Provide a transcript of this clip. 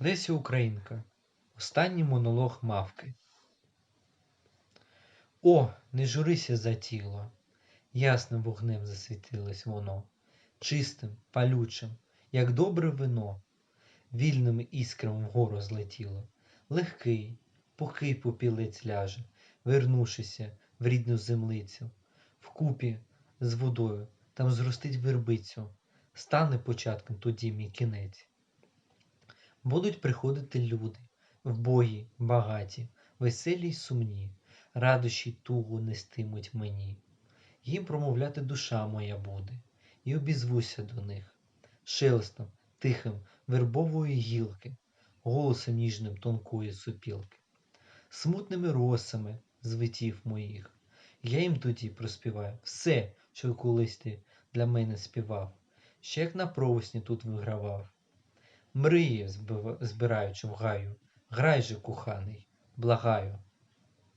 Леся Українка. Останній монолог мавки. О, не журися за тіло. Ясним вогнем засвітилось воно, чистим, палючим, як добре вино, вільним іскрам вгору злетіло. Легкий, пухий попілець ляже, вернувшися в рідну землицю, вкупі з водою там зростить вербицю, стане початком тоді мій кінець. Будуть приходити люди, вбогі, багаті, веселі й сумні, радощі тугу нестимуть мені. Їм промовляти душа моя буде, і обізвуся до них, шелестом тихим вербової гілки, голосом ніжним тонкої супілки, смутними росами звитів моїх. Я їм тоді проспіваю все, що колись ти для мене співав, ще як на провесні тут вигравав. Збива- збираючи в гаю, грай же, коханий, благаю.